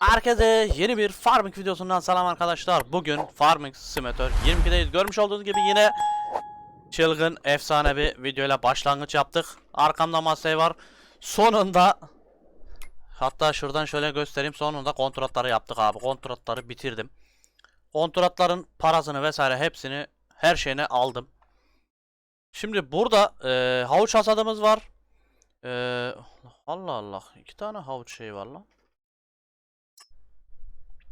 Herkese yeni bir farming videosundan selam arkadaşlar. Bugün Farming Simulator 22'deyiz. Görmüş olduğunuz gibi yine çılgın efsane bir videoyla başlangıç yaptık. Arkamda Masay var. Sonunda hatta şuradan şöyle göstereyim. Sonunda kontratları yaptık abi. Kontratları bitirdim. Kontratların parasını vesaire hepsini her şeyini aldım. Şimdi burada e, havuç hasadımız var. E, Allah Allah. iki tane havuç şey var lan.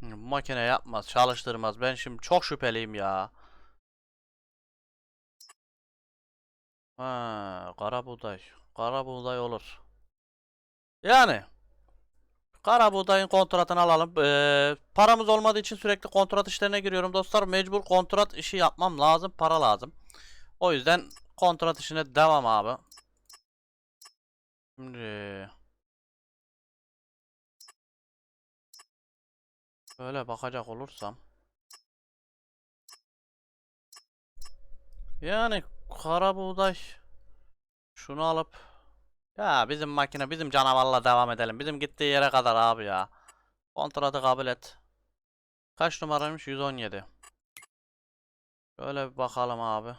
Makine yapmaz, çalıştırmaz. Ben şimdi çok şüpheliyim ya. Ha, kara buğday. Kara buğday olur. Yani kara buğdayın kontratını alalım. Ee, paramız olmadığı için sürekli kontrat işlerine giriyorum dostlar. Mecbur kontrat işi yapmam lazım. Para lazım. O yüzden kontrat işine devam abi. Şimdi Böyle bakacak olursam. Yani kara buğday şunu alıp ya bizim makine bizim canavarla devam edelim. Bizim gittiği yere kadar abi ya. Kontratı kabul et. Kaç numaraymış? 117. Şöyle bir bakalım abi.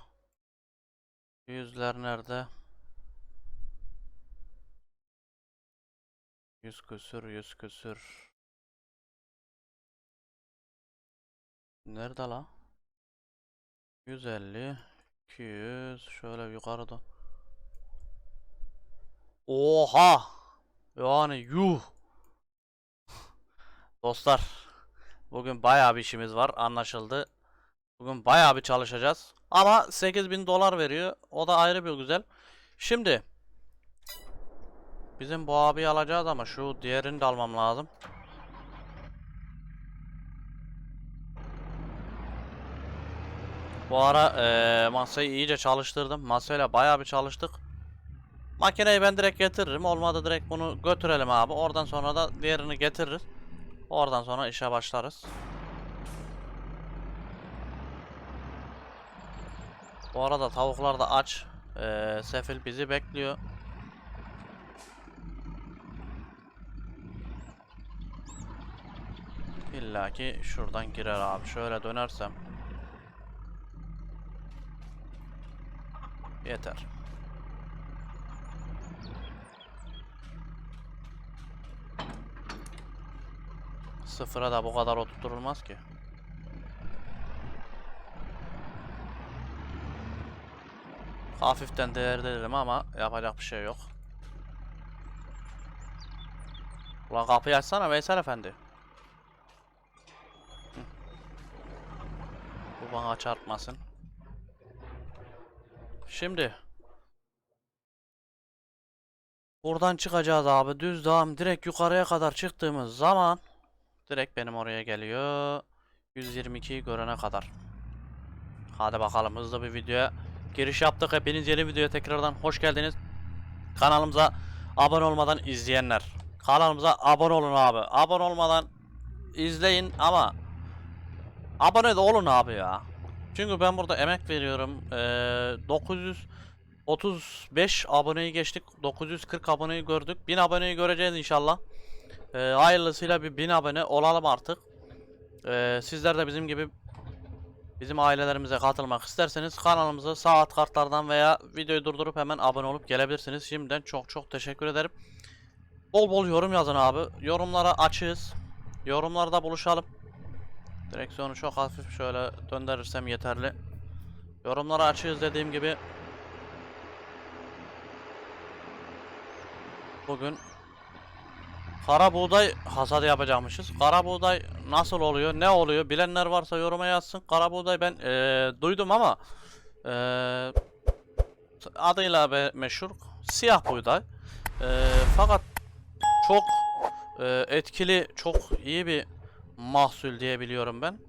Yüzler nerede? Yüz küsür, yüz küsür. Nerede la? 150 200 şöyle yukarıda. Oha! Yani yuh! Dostlar, bugün bayağı bir işimiz var anlaşıldı. Bugün bayağı bir çalışacağız. Ama 8000 dolar veriyor. O da ayrı bir güzel. Şimdi bizim bu abiyi alacağız ama şu diğerini de almam lazım. Bu ara eee masayı iyice çalıştırdım. Masayla bayağı bir çalıştık. Makineyi ben direkt getiririm. Olmadı direkt bunu götürelim abi. Oradan sonra da diğerini getiririz. Oradan sonra işe başlarız. Bu arada tavuklar da aç. Eee sefil bizi bekliyor. İlla ki şuradan girer abi. Şöyle dönersem. Yeter. Sıfıra da bu kadar oturtulmaz ki. Hafiften değerlerim ama yapacak bir şey yok. Ulan kapıyı açsana Veysel Efendi. Bu bana çarpmasın. Şimdi Buradan çıkacağız abi. Düz devam. Direkt yukarıya kadar çıktığımız zaman direkt benim oraya geliyor. 122'yi görene kadar. Hadi bakalım hızlı bir videoya giriş yaptık. Hepiniz yeni videoya tekrardan hoş geldiniz. Kanalımıza abone olmadan izleyenler. Kanalımıza abone olun abi. Abone olmadan izleyin ama abone de olun abi ya. Çünkü ben burada emek veriyorum. Ee, 935 aboneyi geçtik. 940 aboneyi gördük. 1000 aboneyi göreceğiz inşallah. Ee, hayırlısıyla bir 1000 abone olalım artık. Ee, sizler de bizim gibi bizim ailelerimize katılmak isterseniz kanalımıza sağ alt kartlardan veya videoyu durdurup hemen abone olup gelebilirsiniz. Şimdiden çok çok teşekkür ederim. Bol bol yorum yazın abi. Yorumlara açığız. Yorumlarda buluşalım. Direksiyonu çok hafif şöyle döndürürsem yeterli. Yorumları açığız dediğim gibi. Bugün kara buğday hasadı yapacakmışız. Kara buğday nasıl oluyor, ne oluyor? Bilenler varsa yoruma yazsın. Kara buğday ben eee, duydum ama eee, adıyla meşhur siyah buğday. Eee, fakat çok eee, etkili, çok iyi bir mahsul diye biliyorum ben.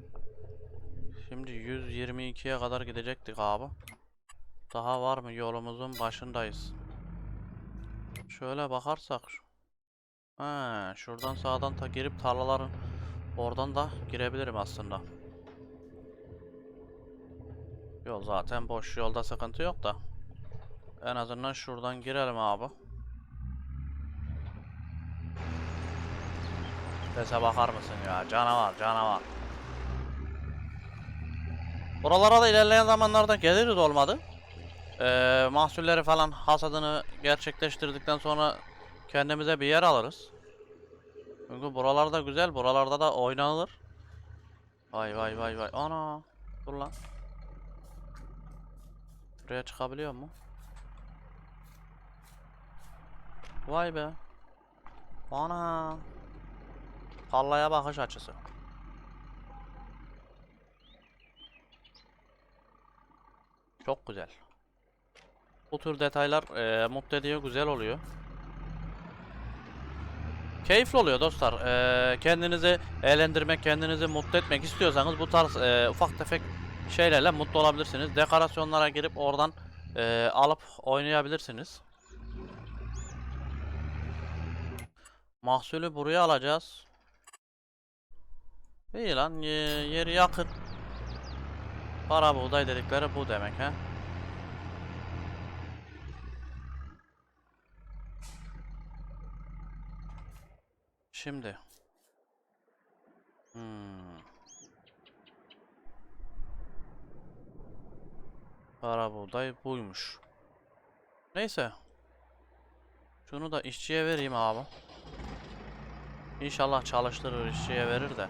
Şimdi 122'ye kadar gidecektik abi. Daha var mı yolumuzun başındayız. Şöyle bakarsak. Ha, şuradan sağdan ta girip tarlaların oradan da girebilirim aslında. Yol zaten boş yolda sıkıntı yok da. En azından şuradan girelim abi. Sese bakar mısın ya? Canavar, canavar. Buralara da ilerleyen zamanlarda geliriz olmadı. Ee, mahsulleri falan hasadını gerçekleştirdikten sonra kendimize bir yer alırız. Çünkü buralarda güzel, buralarda da oynanılır. Vay vay vay vay. Ana. Dur lan. Buraya çıkabiliyor mu? Vay be. Ana. Pallaya bakış açısı. Çok güzel. Bu tür detaylar eee mutlu ediyor, güzel oluyor. Keyifli oluyor dostlar. Eee, kendinizi eğlendirmek, kendinizi mutlu etmek istiyorsanız bu tarz eee, ufak tefek şeylerle mutlu olabilirsiniz. Dekorasyonlara girip oradan eee, alıp oynayabilirsiniz. Mahsulü buraya alacağız. İyi lan ye- yeri yakın. Para buğday dedikleri bu demek he. Şimdi. Hmm. Para buğday buymuş. Neyse. Şunu da işçiye vereyim abi. İnşallah çalıştırır işçiye verir de.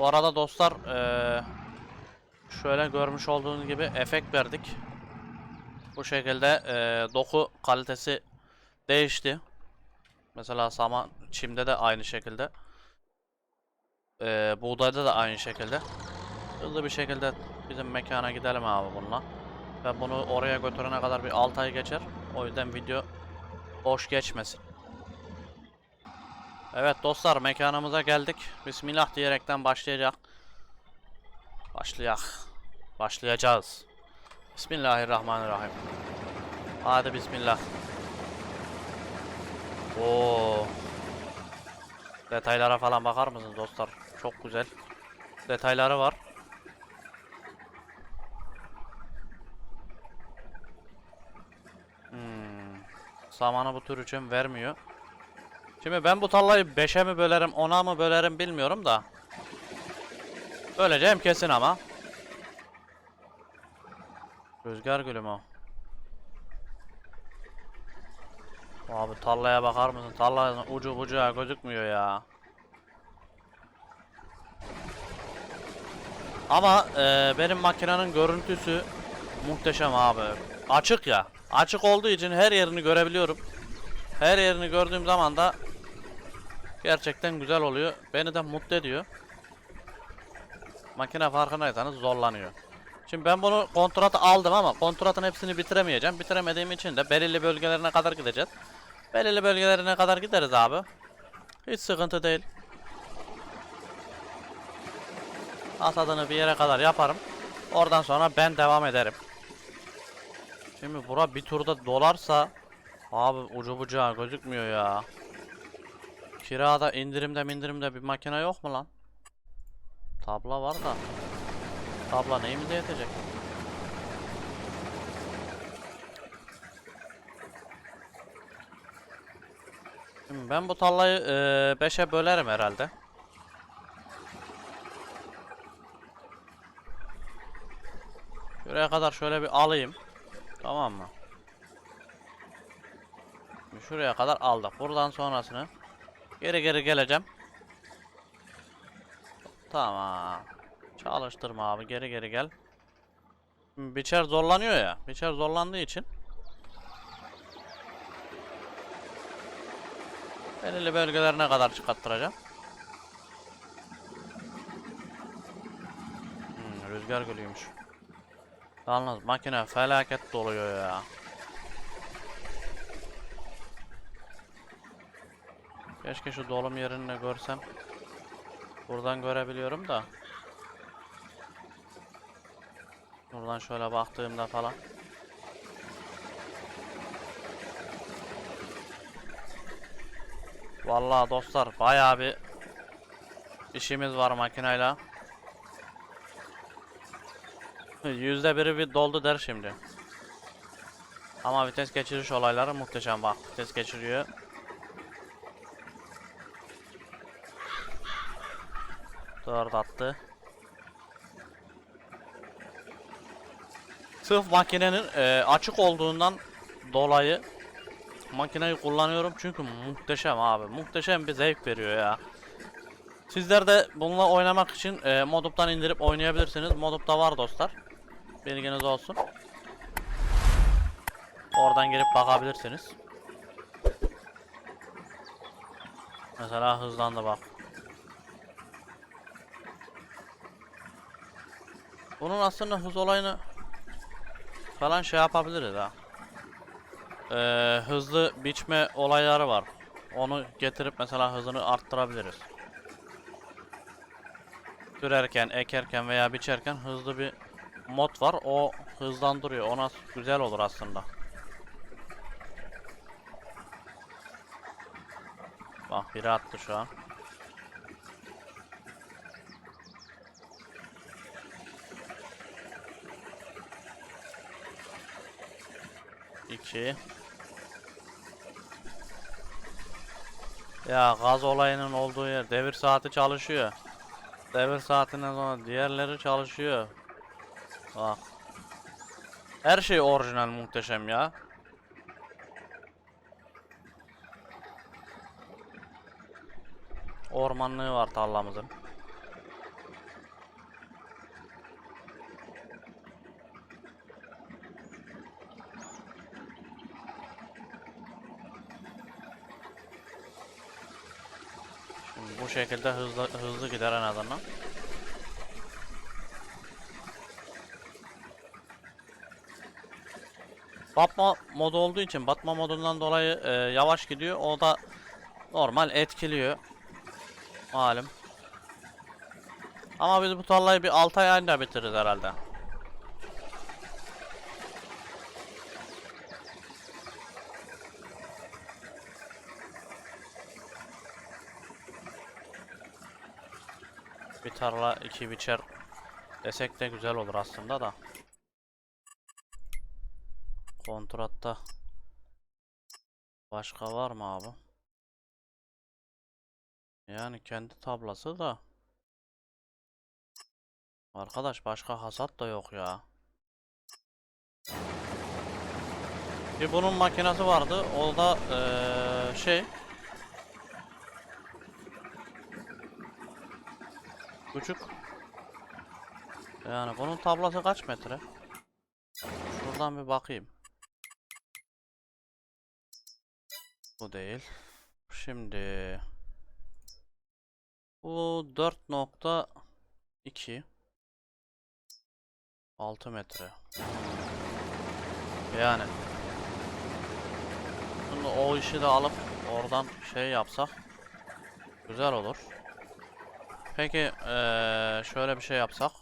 Bu arada dostlar eee, şöyle görmüş olduğunuz gibi efekt verdik. Bu şekilde eee, doku kalitesi değişti. Mesela saman çimde de aynı şekilde. Eee buğdayda da aynı şekilde. Hızlı bir şekilde bizim mekana gidelim abi bununla. Ben bunu oraya götürene kadar bir 6 ay geçer. O yüzden video boş geçmesin. Evet dostlar mekanımıza geldik. Bismillah diyerekten başlayacak. Başlayak. Başlayacağız. Bismillahirrahmanirrahim. Hadi bismillah. Oo. Detaylara falan bakar mısınız dostlar? Çok güzel. Detayları var. Hmm. Samanı bu tür için vermiyor. Şimdi ben bu tarlayı 5'e mi bölerim 10'a mı bölerim bilmiyorum da. Böleceğim kesin ama. Rüzgar gülü mü o? Abi tarlaya bakar mısın? Tarlanın ucu bucağı gözükmüyor ya. Ama e, benim makinenin görüntüsü muhteşem abi. Açık ya. Açık olduğu için her yerini görebiliyorum. Her yerini gördüğüm zaman da gerçekten güzel oluyor. Beni de mutlu ediyor. Makine farkındaysanız zorlanıyor. Şimdi ben bunu kontratı aldım ama kontratın hepsini bitiremeyeceğim. Bitiremediğim için de belirli bölgelerine kadar gideceğiz. Belirli bölgelerine kadar gideriz abi. Hiç sıkıntı değil. Hasadını bir yere kadar yaparım. Oradan sonra ben devam ederim. Şimdi bura bir turda dolarsa Abi ucu bucağı gözükmüyor ya. Kirada indirimde indirimde bir makine yok mu lan? Tabla var da. Tabla neyimize yetecek? Şimdi ben bu tarlayı 5'e bölerim herhalde. Şuraya kadar şöyle bir alayım. Tamam mı? Şuraya kadar aldık. Buradan sonrasını geri geri geleceğim. Tamam. Çalıştırma abi. Geri geri gel. Biçer zorlanıyor ya. Biçer zorlandığı için belirli bölgelerine kadar çıkarttıracağım. Hmm, rüzgar gülüymüş. Yalnız makine felaket doluyor ya. Keşke şu dolum yerini de görsem. Buradan görebiliyorum da. Buradan şöyle baktığımda falan. Vallahi dostlar bayağı bir işimiz var makineyle. Yüzde biri bir doldu der şimdi. Ama vites geçiriş olayları muhteşem bak. Vites geçiriyor. Dört attı. Sırf makinenin e, açık olduğundan dolayı makineyi kullanıyorum çünkü muhteşem abi. Muhteşem bir zevk veriyor ya. Sizler de bununla oynamak için e, Modup'tan indirip oynayabilirsiniz. Modup'ta var dostlar. Bilginiz olsun. Oradan girip bakabilirsiniz. Mesela hızlandı bak. Bunun aslında hız olayını falan şey yapabiliriz ha. Ee, hızlı biçme olayları var. Onu getirip mesela hızını arttırabiliriz. Sürerken, ekerken veya biçerken hızlı bir mod var. O hızlandırıyor. Ona güzel olur aslında. Bak biri attı şu an. İki. Ya gaz olayının olduğu yer devir saati çalışıyor. Devir saatinden sonra diğerleri çalışıyor. Bak. Her şey orijinal muhteşem ya. Ormanlığı var tarlamızın. Bu şekilde hızlı hızlı gider en azından. Batma modu olduğu için batma modundan dolayı e, yavaş gidiyor. O da normal etkiliyor. Malum. Ama biz bu tarlayı bir 6 ay ayında bitiririz herhalde. Bir tarla iki biçer desek de güzel olur aslında da. Kontratta başka var mı abi? Yani kendi tablası da. Arkadaş başka hasat da yok ya. Bir bunun makinesi vardı. O da eee, şey. Küçük. Yani bunun tablası kaç metre? Şuradan bir bakayım. Bu değil. Şimdi bu 4.2 6 metre. Yani Şimdi o işi de alıp oradan şey yapsak güzel olur. Peki eee, şöyle bir şey yapsak.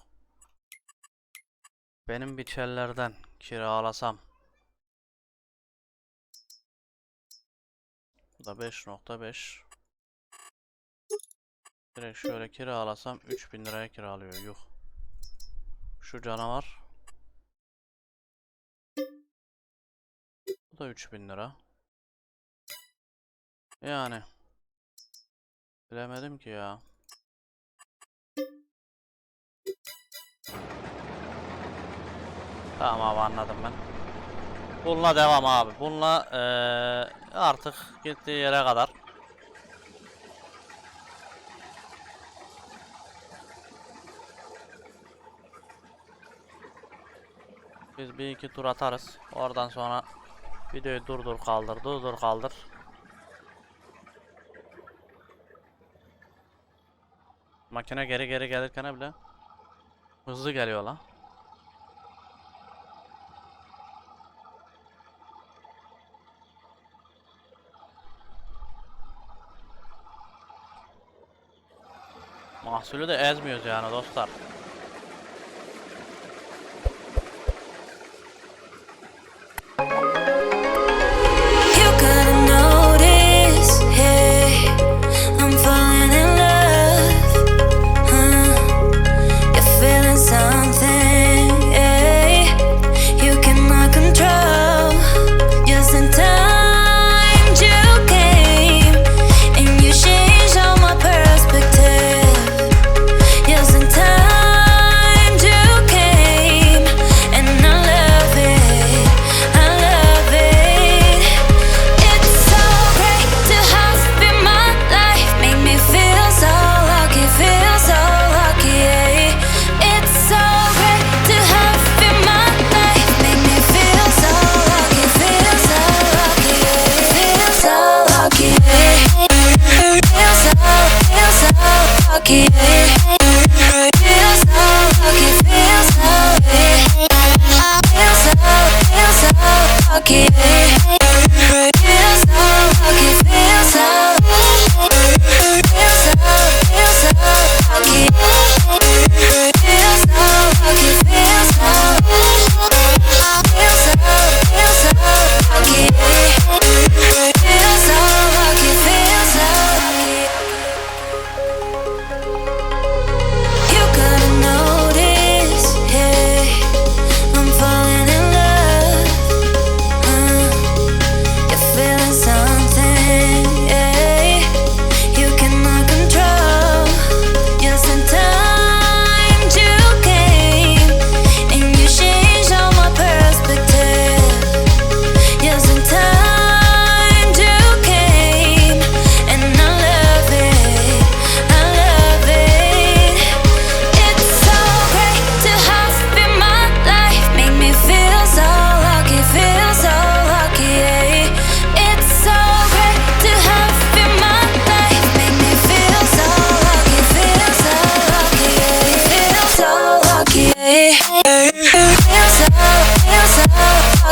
Benim biçerlerden kiralasam. Bu da 5.5. Direkt şöyle kiralasam 3000 liraya kiralıyor. Yuh. Şu canavar. Bu da 3000 lira. Yani. Bilemedim ki ya. Tamam abi anladım ben. Bununla devam abi. Bununla eee, artık gittiği yere kadar. Biz bir iki tur atarız. Oradan sonra videoyu durdur kaldır, durdur kaldır. Makine geri geri gelirken bile hızlı geliyor lan. Mahsulü de ezmiyoruz yani dostlar. que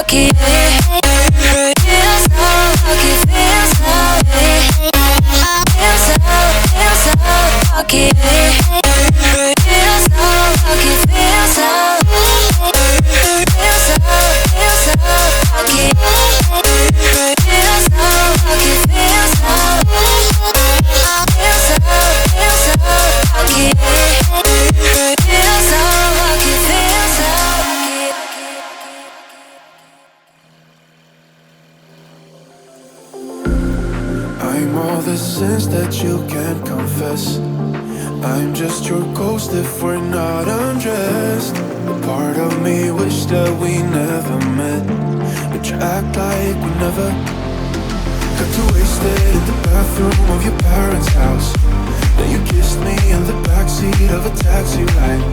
lucky. So lucky, feel so Feel so, feel so lucky. Feel so lucky, Feel so, feel so lucky. All the sins that you can't confess. I'm just your ghost if we're not undressed. A part of me wish that we never met, but you act like we never got too wasted in the bathroom of your parents' house. Then you kissed me in the backseat of a taxi ride.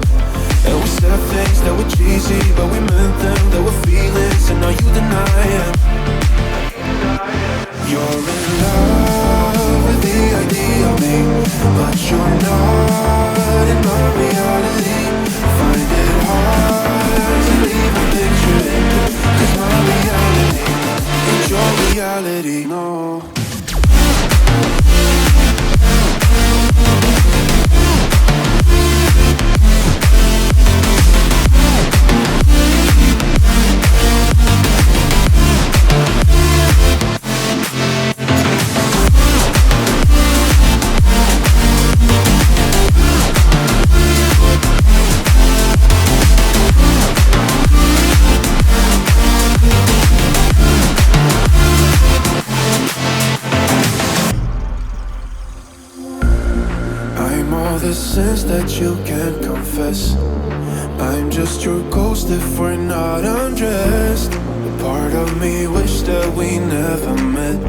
And we said things that were cheesy, but we meant them. There were feelings, and now you deny it. You're in love the idea of me, but you're not in my reality. Find it hard to leave a picture in, cause my undressed. A part of me wish that we never met,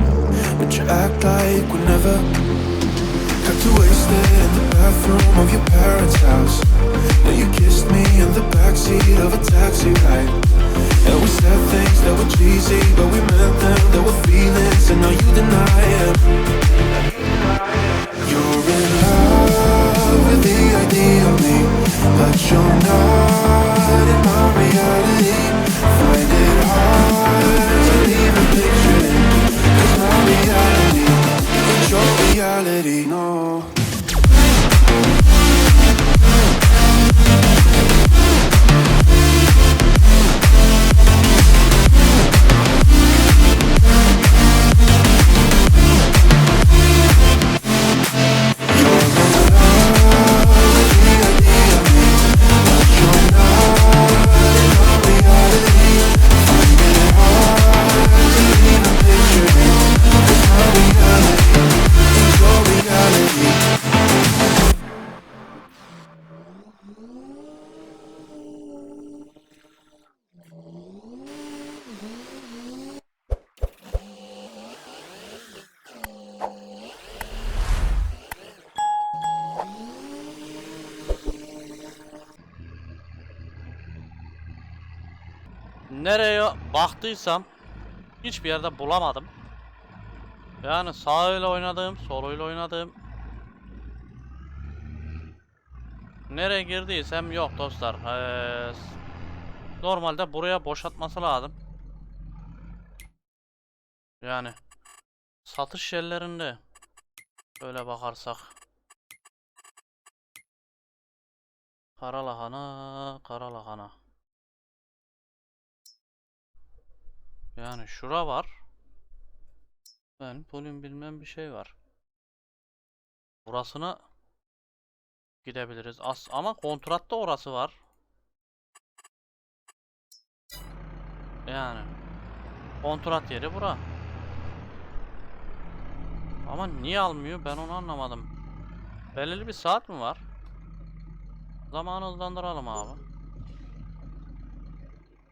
but you act like we never got too wasted in the bathroom of your parents' house. Then you kissed me in the backseat of a taxi ride. And we said things that were cheesy, but we meant them. There were feelings, and now you deny it. You're in love with the idea of me, but you're not in my reality. city. No Nereye baktıysam hiçbir yerde bulamadım. Yani sağıyla oynadım, soluyla oynadım. Nereye girdiysem yok dostlar. Ee, normalde buraya boşaltması lazım. Yani satış yerlerinde öyle bakarsak. Kara lahana, Yani şura var. Ben polim bilmem bir şey var. Burasına gidebiliriz. As ama kontratta orası var. Yani kontrat yeri bura. Ama niye almıyor ben onu anlamadım. Belirli bir saat mi var? Zamanı hızlandıralım abi.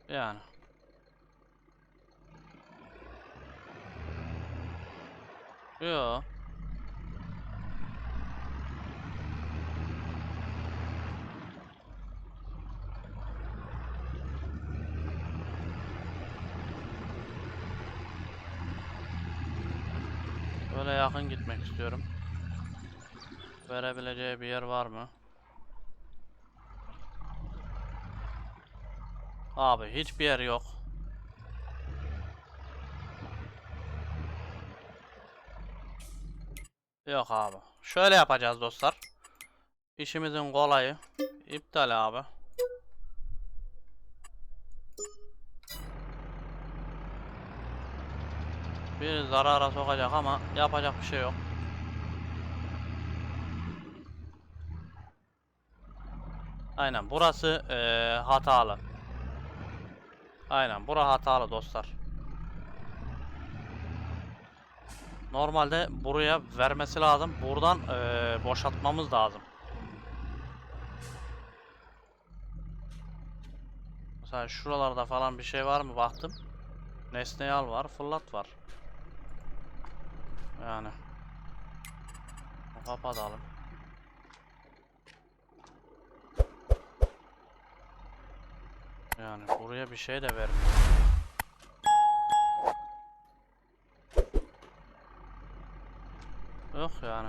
Yani. Yo. Böyle yakın gitmek istiyorum. Verebileceği bir yer var mı? Abi hiçbir yer yok. Yok abi. Şöyle yapacağız dostlar. İşimizin kolayı. İptal abi. Bir zarara sokacak ama yapacak bir şey yok. Aynen burası eee, hatalı. Aynen bura hatalı dostlar. Normalde buraya vermesi lazım. Buradan eee, boşaltmamız lazım. Mesela şuralarda falan bir şey var mı baktım. Nesneyi al var, fırlat var. Yani. Kapatalım. Yani buraya bir şey de vermiyor. Yok yani.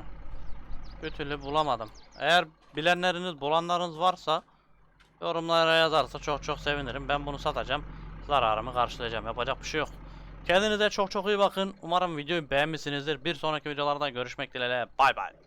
Bir türlü bulamadım. Eğer bilenleriniz, bulanlarınız varsa yorumlara yazarsa çok çok sevinirim. Ben bunu satacağım. Zararımı karşılayacağım. Yapacak bir şey yok. Kendinize çok çok iyi bakın. Umarım videoyu beğenmişsinizdir. Bir sonraki videolarda görüşmek dileğiyle. Bay bay.